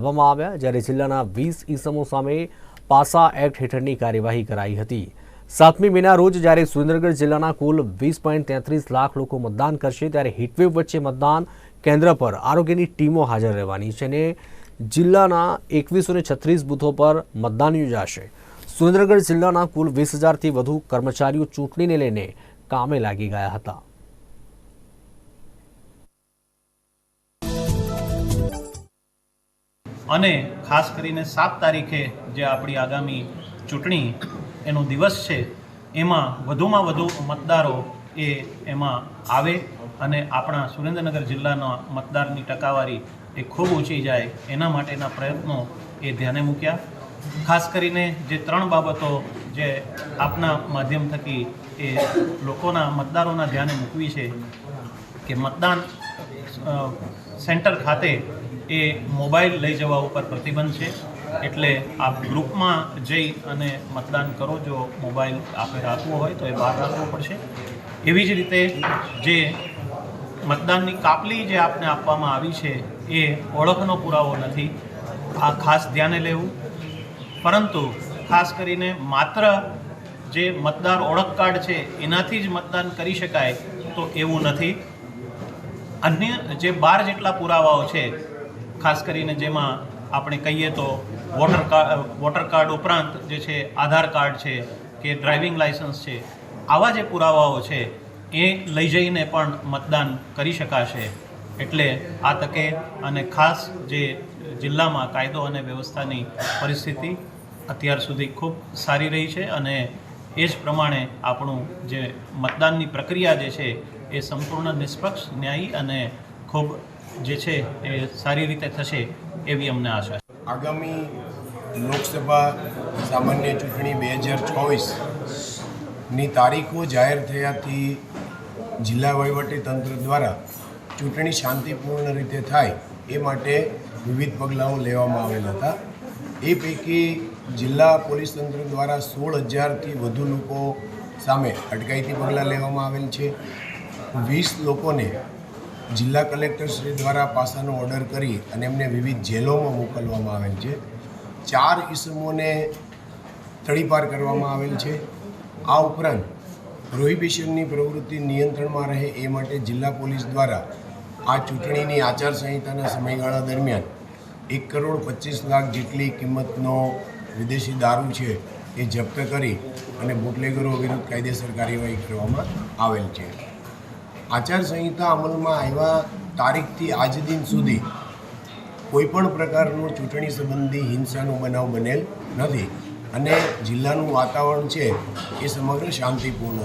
કરવામાં આવ્યા જ્યારે જિલ્લાના વીસ ઈસમો સામે પાસા એક્ટ હેઠળની કાર્યવાહી કરાઈ હતી. સાતમી મેના રોજ જ્યારે સુરેન્દ્રનગર જિલ્લાના કુલ વીસ લાખ લોકો મતદાન કરશે ત્યારે હીટવેવ વચ્ચે મતદાન કેન્દ્ર પર આરોગ્યની ટીમો હાજર રહેવાની છે અને જિલ્લાના એકવીસો છત્રીસ બૂથો પર મતદાન યોજાશે. સુરેન્દ્રનગર જિલ્લાના કુલ વીસ હજારથી વધુ કર્મચારીઓ ચૂંટણીને લઈને કામે લાગી ગયા હતા. અને ખાસ કરીને સાત તારીખે જે આપણી આગામી ચૂંટણી એનો દિવસ છે, એમાં વધુમાં વધુ મતદારો એ એમાં આવે અને આપણા સુરેન્દ્રનગર જિલ્લાના મતદારની ટકાવારી એ ખૂબ ઊંચી જાય એના માટેના પ્રયત્નો એ ધ્યાને મૂક્યા. ખાસ કરીને જે ત્રણ બાબતો જે આપના માધ્યમ થકી એ લોકોના મતદારોના ધ્યાને મૂકવી છે કે મતદાન સેન્ટર ખાતે એ મોબાઈલ લઈ જવા ઉપર પ્રતિબંધ છે. એટલે આપ ગ્રુપમાં જઈ અને મતદાન કરો, જો મોબાઈલ આપે રાખવો હોય તો એ બહાર રાખવો પડશે. એવી જ રીતે જે મતદાનની કાપલી જે આપને આપવામાં આવી છે એ ઓળખનો પુરાવો નથી. આ ખાસ ધ્યાને લેવું. પરંતુ ખાસ કરીને માત્ર જે મતદાર ઓળખ કાર્ડ છે એનાથી જ મતદાન કરી શકાય તો એવું નથી. અન્ય જે બાર જેટલા પુરાવાઓ છે ખાસ કરીને જેમાં આપણે કહીએ તો વોટર કાર્ડ વોટર કાર્ડ ઉપરાંત જે છે આધાર કાર્ડ છે કે ડ્રાઇવિંગ લાઇસન્સ છે, આવા જે પુરાવાઓ છે એ લઈ જઈને પણ મતદાન કરી શકાશે. એટલે આ તકે અને ખાસ જે જિલ્લામાં કાયદો અને વ્યવસ્થાની પરિસ્થિતિ અત્યાર સુધી ખૂબ સારી રહી છે અને એ જ પ્રમાણે આપણું જે મતદાનની પ્રક્રિયા જે છે એ સંપૂર્ણ નિષ્પક્ષ, ન્યાયી અને ખૂબ જે છે એ સારી રીતે થશે એવી અમને આશા છે. આગામી લોકસભા સામાન્ય ચૂંટણી બે હજાર ચોવીસની તારીખો જાહેર થયાથી જિલ્લા તંત્ર દ્વારા ચૂંટણી શાંતિપૂર્ણ રીતે થાય એ માટે વિવિધ પગલાઓ લેવામાં આવેલ હતા. એ પૈકી જિલ્લા પોલીસ તંત્ર દ્વારા સોળ હજારથી વધુ લોકો સામે અટકાયતી પગલાં લેવામાં આવેલ છે. વીસ લોકોને જિલ્લા કલેક્ટરશ્રી દ્વારા પાસાનો ઓર્ડર કરી અને એમને વિવિધ જેલોમાં મોકલવામાં આવેલ છે. ચાર ઈસમોને તડીપાર કરવામાં આવેલ છે. આ ઉપરાંત પ્રોહિબિશનની પ્રવૃત્તિ નિયંત્રણમાં રહે એ માટે જિલ્લા પોલીસ દ્વારા આ ચૂંટણીની આચારસંહિતાના સમયગાળા દરમિયાન એક કરોડ પચીસ લાખ જેટલી કિંમતનો વિદેશી દારૂ છે એ જપ્ત કરી અને બુટલેગરો વિરુદ્ધ કાયદેસર કાર્યવાહી કરવામાં આવેલ છે. આચારસંહિતા અમલમાં આવ્યા તારીખથી આજ દિન સુધી કોઈપણ પ્રકારનો ચૂંટણી સંબંધી હિંસાનો બનાવ બનેલ નથી. અને જિલ્લાનું વાતાવરણ છે એ સમગ્ર શાંતિપૂર્ણ